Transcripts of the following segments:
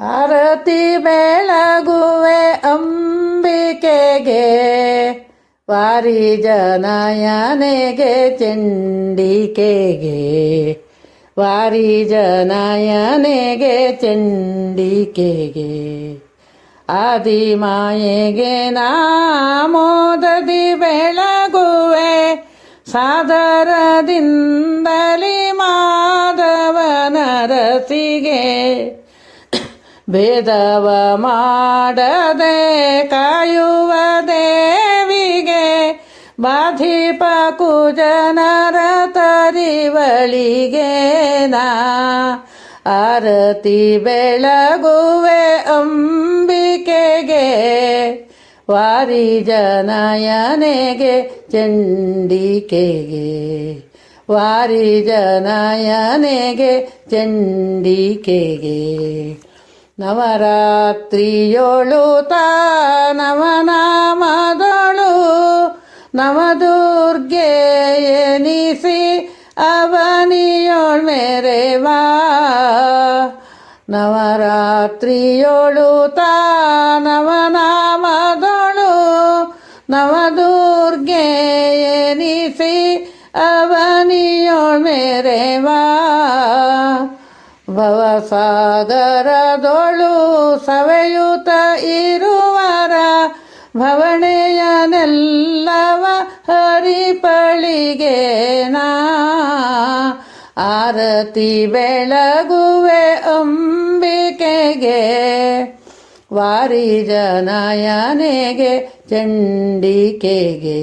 ಆರತಿ ಬೆಳಗುವೆ ಅಂಬಿಕೆಗೆ, ವಾರಿ ಜನಯನೆಗೆ ಚಂಡಿಕೆಗೆ, ವಾರಿ ಜನಯನೆಗೆ ಚಂಡಿಕೆಗೆ. ಆದಿಮಾಯೆಗೆ ನಾಮೋದದಿ ಬೆಳಗುವೆ, ಸಾದರದಿಂದಲಿ ಮಾಧವನ ರಸಿಗೆ ಭೇದವ ಮಾಡದೆ ಕಾಯುವ ದೇವಿಗೆ ಬಾಧಿಪ ಕುಜನರ ತರಿವಳಿಗೆ ನಾ ಆರತಿ ಬೆಳಗುವೆ ಅಂಬಿಕೆಗೆ, ವಾರಿ ಜನಯನೆಗೆ ಚಂಡಿಕೆಗೆ. ವಾರಿ ಜನಯನೆಗೆ ಚಂಡಿಕೆಗೆ. ನವರಾತ್ರಿಯೋಳು ತಾ ನವನಾಮದಳು ನವದುರ್ಗೆ ಎನಿಸಿ ಅವನಿಯೋಳ್ ಮೇರೆವಾ ನವರಾತ್ರಿಯೋಳು ತಾ ನವನಾಮದಳು ನವದುರ್ಗೆ ಎನಿಸಿ ಅವನಿಯೋಳ್ ಮೇರೆವಾ ಭವಸಾಗರದೊಳು ಸವೆಯುತ ಇರುವರ ಭವಣೆಯನೆಲ್ಲವ ಹರಿಪಳಿಗೆ ನಾ ಆರತಿ ಬೆಳಗುವೆ ಅಂಬಿಕೆಗೆ, ವಾರಿ ಜನಯನೆಗೆ ಚಂಡಿಕೆಗೆ.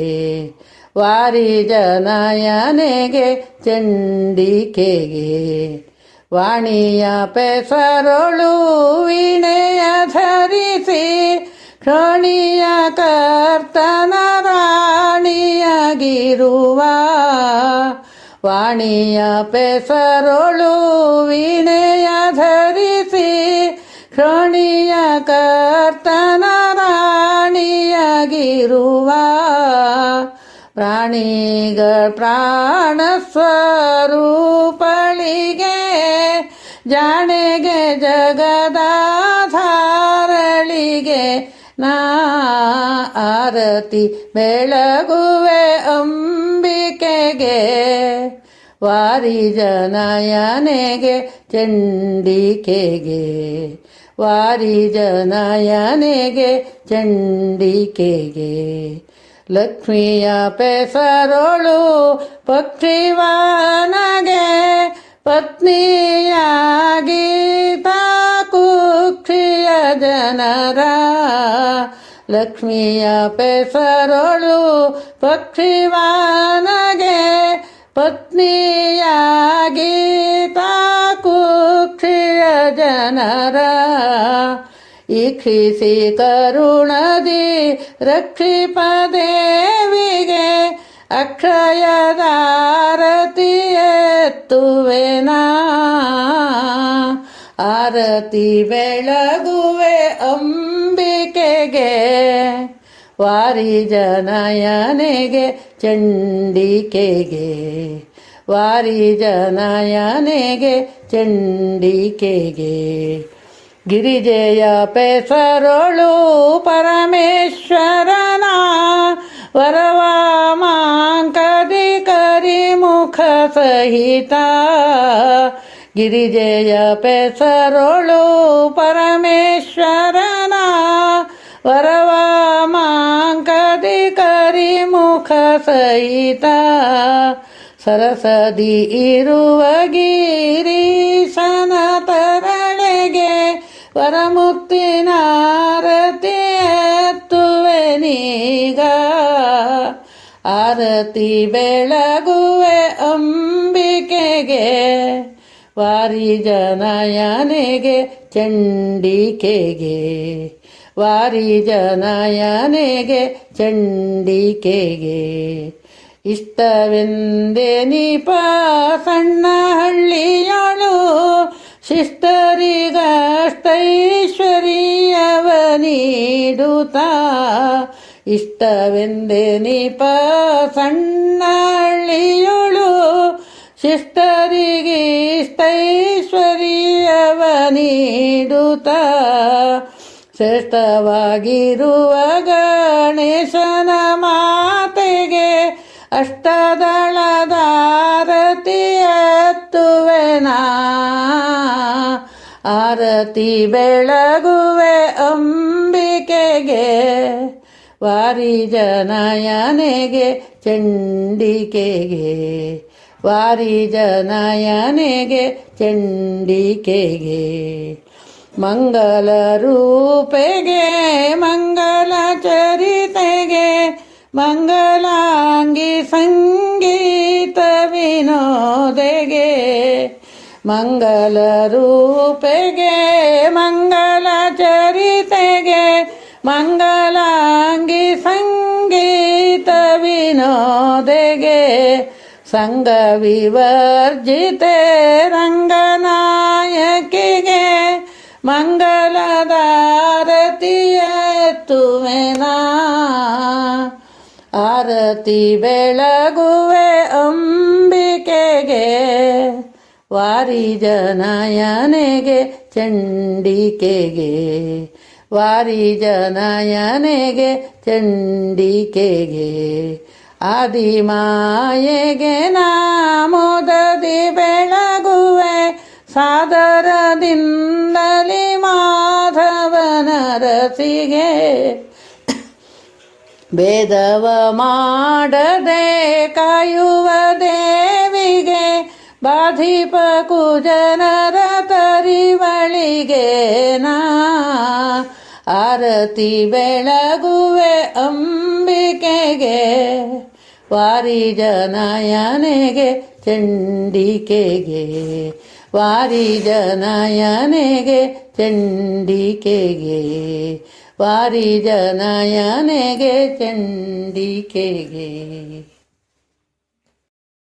ವಾರಿ ಜನಯನೆಗೆ ಚಂಡಿಕೆಗೆ. ವಾಣಿಯ ಪೆಸರೊಳು ವೀಣೆಯ ಧರಿಸಿ ಕ್ಷಣಿಯ ಕರ್ತನ ರಾಣಿಯಾಗಿರುವ. ವಾಣಿಯ ಪೆಸರೊಳು ವೀಣೆಯ ಧರಿಸಿ ಕ್ಷಣಿಯ ಕರ್ತನ ರಾಣಿಯಾಗಿರುವ. ಪ್ರಾಣಿಗಳ ಪ್ರಾಣ ಸ್ವರೂಪಳಿಗೆ ಜಾಣೆಗೆ ಜಗದಾಧಾರಳಿಗೆ ನಾ ಆರತಿ ಬೆಳಗುವೆ ಅಂಬಿಕೆಗೆ, ವಾರಿ ಜನಯನೆಗೆ ಚಂಡಿಕೆಗೆ, ವಾರಿ ಜನಯನೆಗೆ ಚಂಡಿಕೆಗೆ. ಲಕ್ಷ್ಮಿಯ ಪೆಸರೊಳು ಪಕ್ಷಿವಾನಗೆ ಪತ್ನಿಯಾಗಿ ಕುಕ್ಷಿಯ ಜನರ. ಲಕ್ಷ್ಮಿಯ ಪೆಸರೊಳು ಪಕ್ಷಿವಾನಗೆ. ಪತ್ನಿಯಾಗಿ ಕುಕ್ಷಿಯ ಜನರ. ಈಕ್ಷಿಸಿ ಕರುಣದಿ ರಕ್ಷಿಪ ದೇವಿಗೆ ಅಕ್ಷಯದಾರತಿ ಎತ್ತುವೆನಾ ಆರತಿ ಬೆಳಗುವೆ ಅಂಬಿಕೆಗೆ ವಾರಿ ಜನಯನೆಗೆ ಚಂಡಿಕೆಗೆ ವಾರಿ ಜನಯನೆಗೆ ಚಂಡಿಕೆಗೆ. ಗಿರಿಜೆಯ ಪೆಸರೊಳು ಪರಮೇಶ್ವರನ ಸಹಿತ ಗಿರಿಜೆಯ ಪೆಸರೊಳು ಪರಮೇಶ್ವರನ ವರವ ಮಾಂಕದಿ ಕರಿಮುಖ ಸಹಿತ ಸರಸದಿ ಇರುವ ಗಿರೀಶನ ತರಣೆಗೆ ವರಮುತ್ತಿನಾರತಿ ಎತ್ತುವೆನೀಗ ಆರತಿ ಬೆಳಗುವೆ ಅಂಬಿಕೆಗೆ ವಾರಿ ಜನಯನೆಗೆ, ಚಂಡಿಕೆಗೆ. ವಾರಿ ಜನಯನೆಗೆ, ಚಂಡಿಕೆಗೆ. ಇಷ್ಟವೆಂದೇ ನೀಪ, ಸಣ್ಣ ಹಳ್ಳಿಯಳು, ಶಿಷ್ಟರಿಗಷ್ಟೈಶ್ವರಿಯವ ನೀಡುತ್ತ. ಇಷ್ಟವೆಂದೇ ನೀಪ, ಸಣ್ಣ ಹಳ್ಳಿಯೊಳು ಶಿಷ್ಟರಿಗೆ ನೀಡುತ್ತ ಶ್ರೇಷ್ಠವಾಗಿರುವ ಗಣೇಶನ ಮಾತೆಗೆ ಎತ್ತುವೆನಾ ಆರತಿ ಬೆಳಗುವೆ ಅಂಬಿಕೆಗೆ ವಾರಿ ಜನಯನೆಗೆ ಚಂಡಿಕೆಗೆ. ವಾರಿ ಜನಯನೆಗೆ ಚಂಡಿಕೆಗೆ, ಮಂಗಲ ರೂಪೆಗೆ, ಮಂಗಲ ಚರಿತೆಗೆ, ಮಂಗಲಾಂಗಿ ಸಂಗೀತ ವಿನೋದೆಗೆ, ಮಂಗಲ ರೂಪೆಗೆ, ಮಂಗಲ ಚರಿತೆಗೆ, ಮಂಗಲಾಂಗಿ ಸಂಗೀತ ವಿನೋದೆಗೆ ಸಂಗ ವಿವರ್ಜಿತೆ ರಂಗನಾಯಕಿಗೆ ಮಂಗಲದಾರತಿಯತ್ತುವೆನಾ ಆರತಿ ಬೆಳಗುವೆ ಅಂಬಿಕೆಗೆ ವಾರಿ ಜನಯನೆಗೆ ಚಂಡಿಕೆಗೆ. ವಾರಿ ಜನಯನೆಗೆ ಚಂಡಿಕೆಗೆ. ಆದಿಮಾಯೆಗೆ ನಾಮೋದದಿ ಬೆಳಗುವೆ, ಸಾದರದಿಂದಲಿ ಮಾಧವನ ರಸಿಗೆ. ಭೇದವ ಮಾಡದೆ ಕಾಯುವ ದೇವಿಗೆ, ಬಾಧಿಪ ಕುಜನರ ತರಿವಳಿಗೆ ನಾ. ಆರತಿ ಬೆಳಗುವೆ ಅಂಬಿಕೆಗೆ ವಾರಿ ಜನಯನೆಗೆ ಚಂಡಿಕೆಗೆ ವಾರಿ ಜನಯನೆಗೆ ಚಂಡಿಕೆಗೆ ವಾರಿ ಜನಯನೆಗೆ ಚಂಡಿಕೆಗೆ